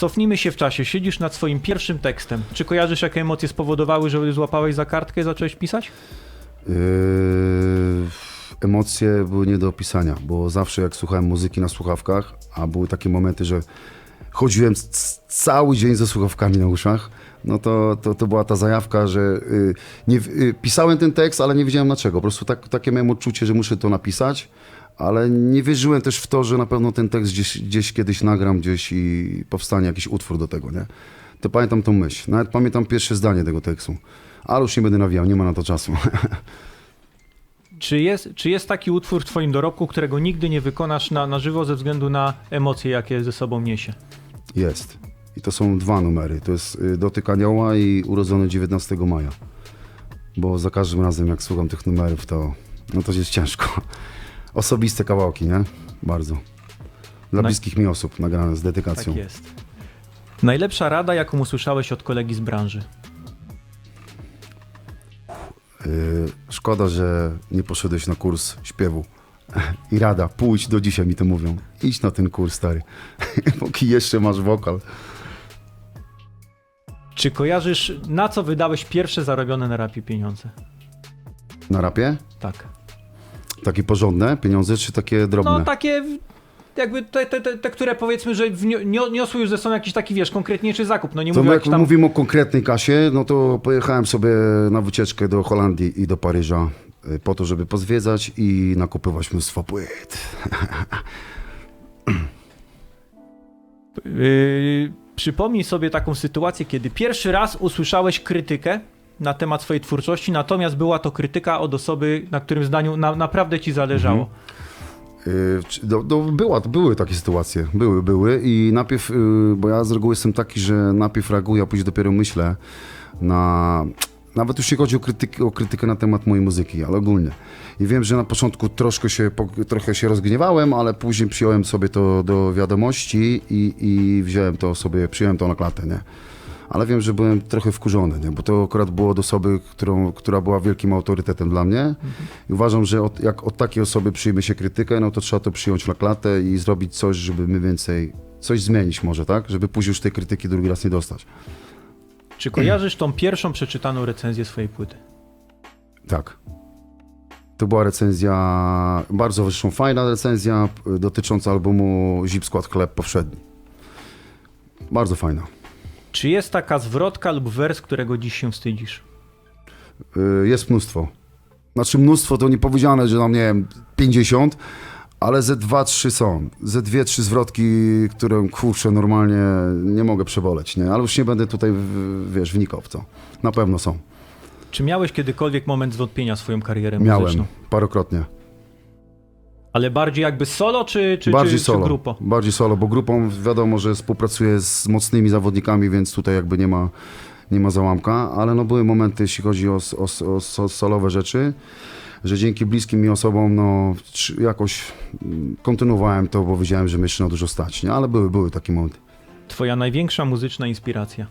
Cofnijmy się w czasie. Siedzisz nad swoim pierwszym tekstem. Czy kojarzysz, jakie emocje spowodowały, że złapałeś za kartkę i zacząłeś pisać? Yy, emocje były nie do opisania, bo zawsze jak słuchałem muzyki na słuchawkach, a były takie momenty, że chodziłem cały dzień ze słuchawkami na uszach, no to, to, to była ta zajawka, że yy, nie, yy, pisałem ten tekst, ale nie wiedziałem dlaczego. Po prostu tak, takie miałem odczucie, że muszę to napisać, ale nie wierzyłem też w to, że na pewno ten tekst gdzieś, gdzieś kiedyś nagram gdzieś i powstanie jakiś utwór do tego, nie? To pamiętam tą myśl. Nawet pamiętam pierwsze zdanie tego tekstu. Ale już nie będę nawijał, nie ma na to czasu. Czy jest, czy jest taki utwór w twoim dorobku, którego nigdy nie wykonasz na, na żywo ze względu na emocje, jakie ze sobą niesie? Jest. I to są dwa numery. To jest y, Dotyk Anioła i Urodzony 19 maja. Bo za każdym razem, jak słucham tych numerów, to, no to jest ciężko. Osobiste kawałki, nie? Bardzo. Dla No i- bliskich mi osób nagrane z dedykacją. Tak jest. Najlepsza rada, jaką usłyszałeś od kolegi z branży? Y, szkoda, że nie poszedłeś na kurs śpiewu. I rada, pójdź, do dzisiaj mi to mówią. Idź na ten kurs, stary. Póki jeszcze masz wokal. Czy kojarzysz, na co wydałeś pierwsze zarobione na rapie pieniądze? Na rapie? Tak. Takie porządne pieniądze, czy takie drobne? No takie jakby te, te, te, te które powiedzmy, że niosły już ze sobą jakiś taki, wiesz, konkretniejszy zakup. No nie To mówię jak tam... mówimy o konkretnej kasie, no to pojechałem sobie na wycieczkę do Holandii i do Paryża y, po to, żeby pozwiedzać i nakupywać mnóstwo płyt. Yy, przypomnij sobie taką sytuację, kiedy pierwszy raz usłyszałeś krytykę na temat swojej twórczości, natomiast była to krytyka od osoby, na którym zdaniu na, naprawdę ci zależało. Y, czy- No, no, była, były takie sytuacje, były, były i najpierw, y, bo ja z reguły jestem taki, że najpierw reaguję, a później dopiero myślę na... Nawet już nie chodzi o, krytyk, o krytykę na temat mojej muzyki, ale ogólnie. I wiem, że na początku troszkę się, trochę się rozgniewałem, ale później przyjąłem sobie to do wiadomości i, i wziąłem to sobie, przyjąłem to na klatę, nie? Ale wiem, że byłem trochę wkurzony, nie? bo to akurat było od osoby, którą, która była wielkim autorytetem dla mnie. I uważam, że od, jak od takiej osoby przyjmie się krytykę, no to trzeba to przyjąć na klatę i zrobić coś, żeby mniej więcej coś zmienić może, tak? Żeby później już tej krytyki drugi raz nie dostać. Czy kojarzysz tą pierwszą przeczytaną recenzję swojej płyty? Tak. To była recenzja, bardzo zresztą fajna recenzja y, dotycząca albumu Zip Skład Chleb Powszedni. Bardzo fajna. Czy jest taka zwrotka lub wers, którego dziś się wstydzisz? Y, Jest mnóstwo. Znaczy mnóstwo to nie powiedziane, że tam nie wiem 50, ale ze dwa, trzy są. Ze dwie, trzy zwrotki, które kurczę normalnie nie mogę przeboleć, nie? Ale już nie będę tutaj, wiesz, wnikał w to. Na pewno są. Czy miałeś kiedykolwiek moment zwątpienia swoją karierę Miałem muzyczną? parokrotnie. Ale bardziej jakby solo, czy, czy, bardziej czy, solo. czy grupo? Bardziej solo, bo grupą wiadomo, że współpracuję z mocnymi zawodnikami, więc tutaj jakby nie ma, nie ma załamka, ale no były momenty, jeśli chodzi o, o, o, solowe rzeczy, że dzięki bliskim mi osobom no jakoś mm, kontynuowałem to, bo wiedziałem, że jeszcze na dużo stać, nie? Ale były, były takie momenty. Twoja największa muzyczna inspiracja?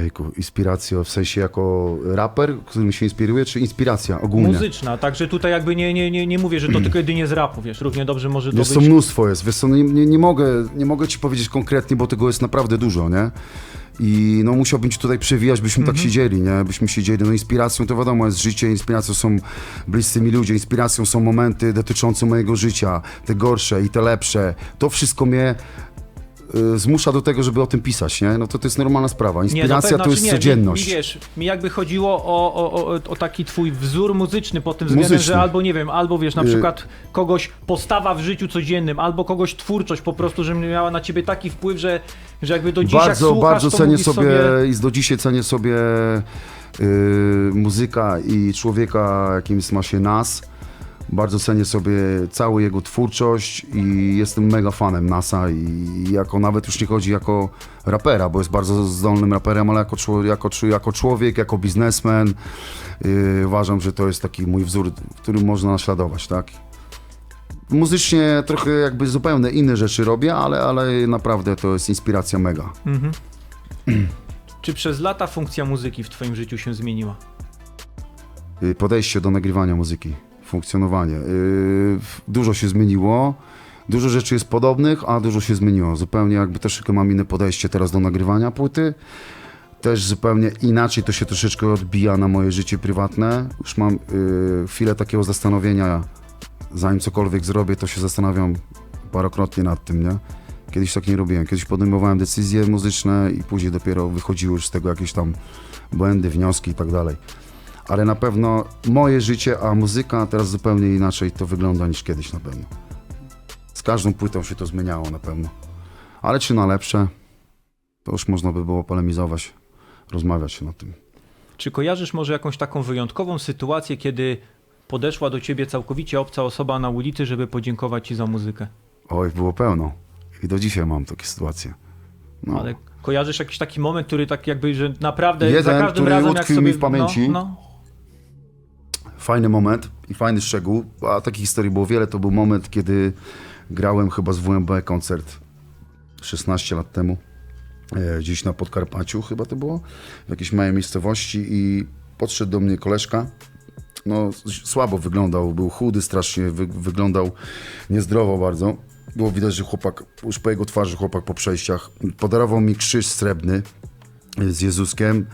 Jejku, inspiracja w sensie jako raper, którym się inspiruje, czy inspiracja ogólnie? Muzyczna, także tutaj jakby nie, nie, nie, nie mówię, że to tylko jedynie z rapu, wiesz, równie dobrze może to Jest być... to mnóstwo jest, wiesz co, no nie, nie, nie, mogę, nie mogę ci powiedzieć konkretnie, bo tego jest naprawdę dużo, nie? I no musiałbym ci tutaj przewijać, byśmy Mhm. tak siedzieli, nie? Byśmy siedzieli, no inspiracją to wiadomo jest życie, inspiracją są bliscy mi ludzie, inspiracją są momenty dotyczące mojego życia, te gorsze i te lepsze. To wszystko mnie y, zmusza do tego, żeby o tym pisać, nie? No to to jest normalna sprawa. Inspiracja pewno, to znaczy jest nie, codzienność. Mi, mi, wiesz, mi jakby chodziło o, o, o, o taki twój wzór muzyczny pod tym względem, Muzyczny. że albo nie wiem, albo wiesz, na Y- przykład kogoś postawa w życiu codziennym, albo kogoś twórczość po prostu, że miała na ciebie taki wpływ, że, że jakby do dziś jak bardzo, słuchasz, bardzo to cenię mówisz sobie, i do dzisiaj cenię sobie yy, muzyka i człowieka, jakim ma się nas. Bardzo cenię sobie całą jego twórczość i jestem mega fanem Nasa i jako nawet już nie chodzi jako rapera, bo jest bardzo zdolnym raperem, ale jako, jako, jako człowiek, jako biznesmen yy, uważam, że to jest taki mój wzór, którym można naśladować, tak? Muzycznie trochę jakby zupełnie inne rzeczy robię, ale, ale naprawdę to jest inspiracja mega. Mhm. Czy przez lata funkcja muzyki w twoim życiu się zmieniła? Y, podejście do nagrywania muzyki, funkcjonowanie. Y, Dużo się zmieniło, Dużo rzeczy jest podobnych, a dużo się zmieniło. Zupełnie jakby troszeczkę mam inne podejście teraz do nagrywania płyty. Też zupełnie inaczej to się troszeczkę odbija na moje życie prywatne. Już mam y, chwilę takiego zastanowienia, zanim cokolwiek zrobię, to się zastanawiam parokrotnie nad tym, nie? Kiedyś tak nie robiłem. Kiedyś podejmowałem decyzje muzyczne i później dopiero wychodziły już z tego jakieś tam błędy, wnioski i tak dalej. Ale na pewno moje życie, a muzyka teraz zupełnie inaczej to wygląda niż kiedyś na pewno. Z każdą płytą się to zmieniało na pewno. Ale czy na lepsze, to już można by było polemizować, rozmawiać się na tym. Czy kojarzysz może jakąś taką wyjątkową sytuację, kiedy podeszła do ciebie całkowicie obca osoba na ulicy, żeby podziękować ci za muzykę? Oj, było pełno. I do dzisiaj mam takie sytuacje. No. Ale kojarzysz jakiś taki moment, który tak jakby, że naprawdę Jeden, za każdym który razem jak sobie... mi w pamięci. No, no. Fajny moment i fajny szczegół, a takich historii było wiele. To był moment, kiedy grałem chyba z WMB koncert 16 lat temu, e, gdzieś na Podkarpaciu chyba to było, w jakiejś małej miejscowości i podszedł do mnie koleżka, no słabo wyglądał, był chudy strasznie, wy, wyglądał niezdrowo bardzo. Było widać, że chłopak, już po jego twarzy chłopak po przejściach, podarował mi krzyż srebrny e, z Jezuskiem,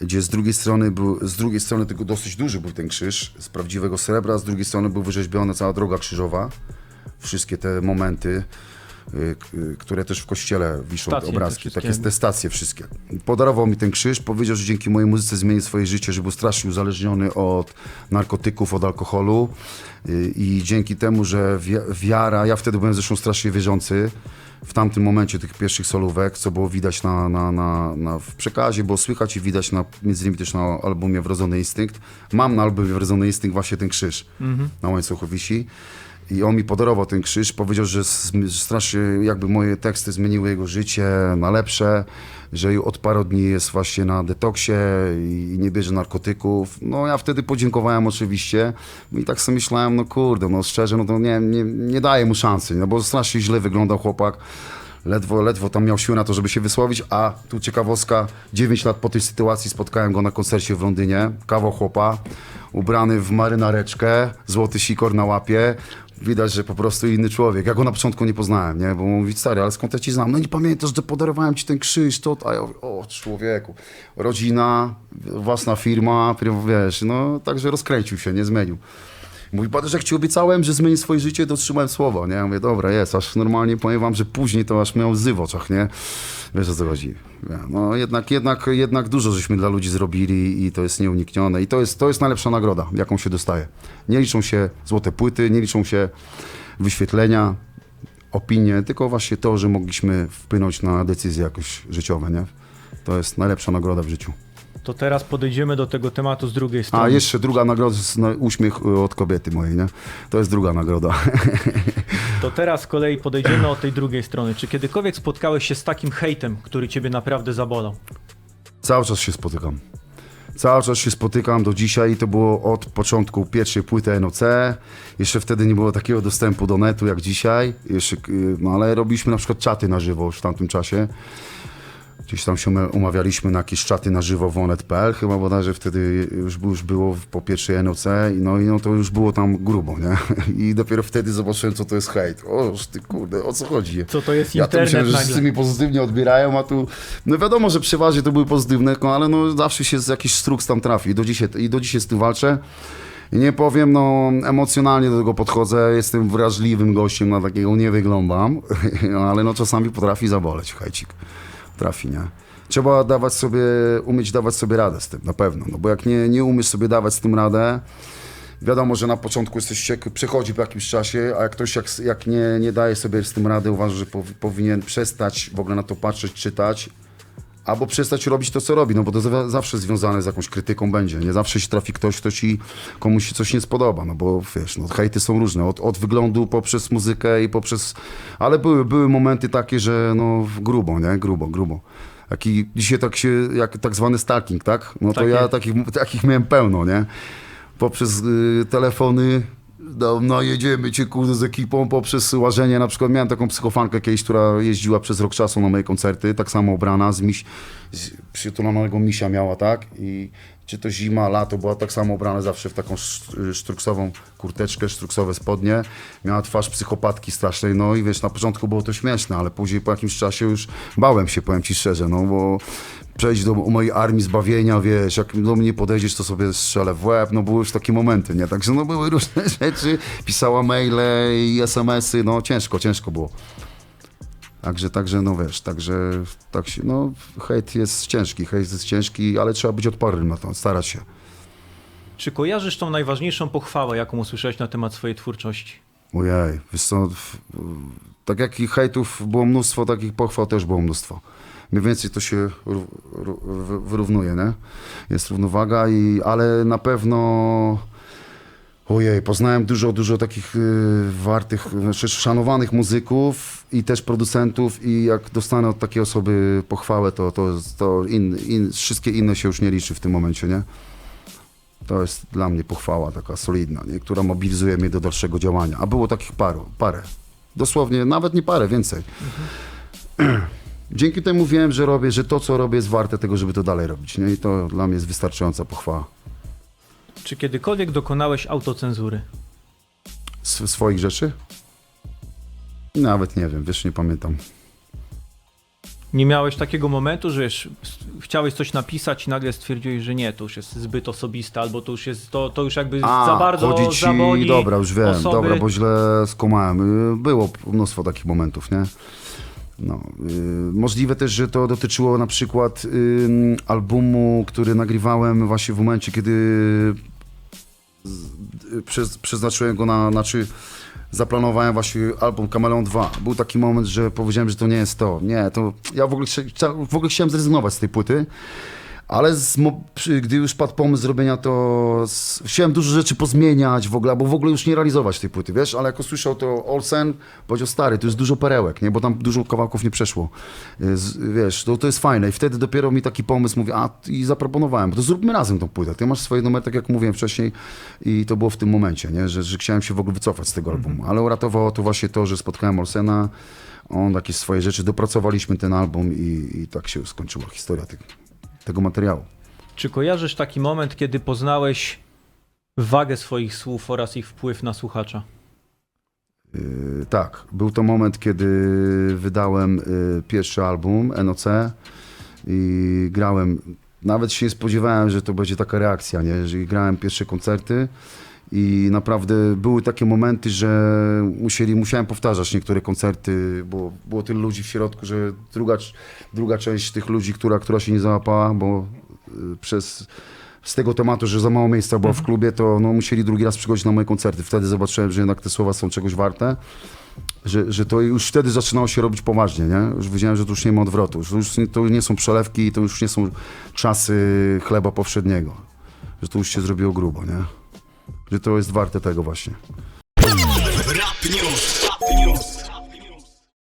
gdzie z drugiej strony był, z drugiej strony tylko dosyć duży był ten krzyż z prawdziwego srebra, z drugiej strony był wyrzeźbiona cała droga krzyżowa. Wszystkie te momenty, które też w kościele wiszą, Stacje obrazki, takie te stacje wszystkie. Podarował mi ten krzyż, powiedział, że dzięki mojej muzyce zmieni swoje życie, że był strasznie uzależniony od narkotyków, od alkoholu y, i dzięki temu, że wi- wiara, ja wtedy byłem zresztą strasznie wierzący, w tamtym momencie tych pierwszych solówek, co było widać na, na, na, na, w przekazie, było słychać i widać na, między innymi też na albumie Wrodzony Instynkt. Mam na albumie Wrodzony Instynkt właśnie ten krzyż na łańcuchu wisi. I on mi podarował ten krzyż, powiedział, że strasznie jakby moje teksty zmieniły jego życie na lepsze, że od paru dni jest właśnie na detoksie i nie bierze narkotyków. No ja wtedy podziękowałem oczywiście i tak sobie myślałem, no kurde, no szczerze, no to nie, nie, nie daję mu szansy, no bo strasznie źle wyglądał chłopak. Ledwo, ledwo tam miał siłę na to, żeby się wysłowić, a tu ciekawostka, 9 lat po tej sytuacji spotkałem go na koncercie w Londynie, kawał chłopa, ubrany w marynareczkę, złoty sikor na łapie, widać, że po prostu inny człowiek. Ja go na początku nie poznałem, nie? Bo mówi, stary, ale skąd ja ci znam? No nie pamiętasz, że podarowałem ci ten krzyż, to, a ja mówię, o człowieku, rodzina, własna firma, wiesz, no także rozkręcił się, nie zmienił. Mówi, patrz, jak ci obiecałem, że zmieni swoje życie, dotrzymałem słowa, nie? Ja mówię, dobra, jest, aż normalnie powiem wam, że później to aż miał łzy w oczach, nie? Wiesz o co chodzi. No jednak, jednak, jednak dużo żeśmy dla ludzi zrobili i to jest nieuniknione i to jest, to jest najlepsza nagroda, jaką się dostaje. Nie liczą się złote płyty, nie liczą się wyświetlenia, opinie, tylko właśnie to, że mogliśmy wpłynąć na decyzje jakoś życiowe, nie? To jest najlepsza nagroda w życiu. To teraz podejdziemy do tego tematu z drugiej strony. A jeszcze druga nagroda na- uśmiech y, od kobiety mojej, nie? To jest druga nagroda. To teraz z kolei podejdziemy od tej drugiej strony. Czy kiedykolwiek spotkałeś się z takim hejtem, który ciebie naprawdę zabolał? Cały czas się spotykam. Cały czas się spotykam do dzisiaj i to było od początku pierwszej płyty NOC. Jeszcze wtedy nie było takiego dostępu do netu jak dzisiaj. Jeszcze, y, no ale robiliśmy na przykład czaty na żywo już w tamtym czasie. Gdzieś tam się umawialiśmy na jakieś czaty na żywo w onet.pl, chyba bodajże wtedy już, już było po pierwszej NOC i no, i no to już było tam grubo, nie? I dopiero wtedy zobaczyłem, co to jest hejt. O, ty kurde, o co chodzi? Co to jest Ja to internet myślałem, że wszyscy mi pozytywnie odbierają, a tu, no wiadomo, że przeważnie to były pozytywne, no ale no zawsze się z jakiś struks tam trafi i do dzisiaj, i do dzisiaj z tym walczę. I nie powiem, no emocjonalnie do tego podchodzę, jestem wrażliwym gościem, na takiego nie wyglądam, ale no czasami potrafi zaboleć hejcik. Trafi, nie? Trzeba dawać sobie, umieć dawać sobie radę z tym, na pewno, no bo jak nie, nie umiesz sobie dawać z tym radę, Wiadomo, że na początku jesteś ciekły, przechodzi po jakimś czasie, a jak ktoś jak, jak nie, nie daje sobie z tym rady, uważa, że powi- powinien przestać w ogóle na to patrzeć, czytać, albo przestać robić to, co robi, no bo to za- zawsze związane z jakąś krytyką będzie. Nie zawsze się trafi ktoś, kto ci komuś się coś nie spodoba, no bo wiesz, no hejty są różne, od, od wyglądu poprzez muzykę i poprzez... Ale były, były momenty takie, że no grubo, nie? Grubo, grubo. Taki, dzisiaj tak się, jak tak zwany stalking, tak? No to Tak ja takich, takich miałem pełno, nie? poprzez y, telefony, no, no jedziemy cię kurde z ekipą, poprzez łażenie, na przykład miałem taką psychofankę kiedyś, która jeździła przez rok czasu na moje koncerty, tak samo ubrana, z, miś, z przytulonego misia miała, tak, i czy to zima, lato, była tak samo ubrana zawsze w taką sz- sztruksową kurteczkę, sztruksowe spodnie. Miała twarz psychopatki strasznej, no i wiesz, na początku było to śmieszne, ale później po jakimś czasie już bałem się, powiem ci szczerze, no bo przejść do mojej armii zbawienia, wiesz, jak do mnie podejdziesz, to sobie strzelę w łeb, no były już takie momenty, nie? Także no były różne rzeczy, pisała maile i SMS-y, no ciężko, ciężko było. Także, także, no wiesz, także, tak się, no, hejt jest ciężki, hejt jest ciężki, ale trzeba być odpornym na to, starać się. Czy kojarzysz tą najważniejszą pochwałę, jaką usłyszałeś na temat swojej twórczości? Ojej, wiesz co, tak jak i hejtów było mnóstwo, takich pochwał też było mnóstwo. Mniej więcej to się ró- ró- wy- wyrównuje, nie? Jest równowaga, i, ale na pewno... Ojej, poznałem dużo, dużo takich y, wartych, znaczy szanowanych muzyków i też producentów i jak dostanę od takiej osoby pochwałę, to, to, to in, in, wszystkie inne się już nie liczy w tym momencie, nie? To jest dla mnie pochwała taka solidna, nie? która mobilizuje mnie do dalszego działania. A było takich paru, parę. Dosłownie, nawet nie parę, więcej. Dzięki temu wiem, że robię, że to, co robię, jest warte tego, żeby to dalej robić. Nie? I to dla mnie jest wystarczająca pochwała. Czy kiedykolwiek dokonałeś autocenzury? S- swoich rzeczy? Nawet nie wiem, wiesz, nie pamiętam. Nie miałeś takiego momentu, że wiesz, chciałeś coś napisać i nagle stwierdziłeś, że nie, to już jest zbyt osobiste, albo to już jest, to, to już jakby za bardzo chodzi ci, zaboli dobra, już wiem, osoby. dobra, bo źle skumałem. Y, Było mnóstwo takich momentów, nie? No, y, możliwe też, że to dotyczyło na przykład ym, albumu, który nagrywałem właśnie w momencie, kiedy y, przez, przeznaczyłem go na, znaczy zaplanowałem właśnie album Kameleon 2. Był taki moment, że powiedziałem, że to nie jest to. Nie, to ja w ogóle, w ogóle chciałem zrezygnować z tej płyty. Ale z, gdy już padł pomysł zrobienia to, z, chciałem dużo rzeczy pozmieniać w ogóle, albo w ogóle już nie realizować tej płyty, wiesz, ale jak usłyszał to Olsen, powiedział, stary, to jest dużo perełek, nie, bo tam dużo kawałków nie przeszło, Y, z, wiesz, to, to jest fajne. I wtedy dopiero mi taki pomysł mówi, a i zaproponowałem, to zróbmy razem tą płytę, ty masz swoje numery, tak jak mówiłem wcześniej i to było w tym momencie, nie, że, że chciałem się w ogóle wycofać z tego albumu, ale uratowało to właśnie to, że spotkałem Olsena, on jakieś swoje rzeczy, dopracowaliśmy ten album i, i tak się skończyła historia tego, tego materiału. Czy kojarzysz taki moment, kiedy poznałeś wagę swoich słów oraz ich wpływ na słuchacza? Yy, tak, był to moment, kiedy wydałem yy, pierwszy album NOC i grałem, nawet się nie spodziewałem, że to będzie taka reakcja, nie? Jeżeli grałem pierwsze koncerty i naprawdę były takie momenty, że musieli, musiałem powtarzać niektóre koncerty, bo było tylu ludzi w środku, że druga, druga część tych ludzi, która, która się nie załapała, bo yy, przez z tego tematu, że za mało miejsca było w klubie, to no, musieli drugi raz przychodzić na moje koncerty. Wtedy zobaczyłem, że jednak te słowa są czegoś warte, że, że to już wtedy zaczynało się robić poważnie, nie? Już wiedziałem, że to już nie ma odwrotu, że to już nie, to nie są przelewki, to już nie są czasy chleba powszedniego, że to już się zrobiło grubo, nie? Że to jest warte tego właśnie.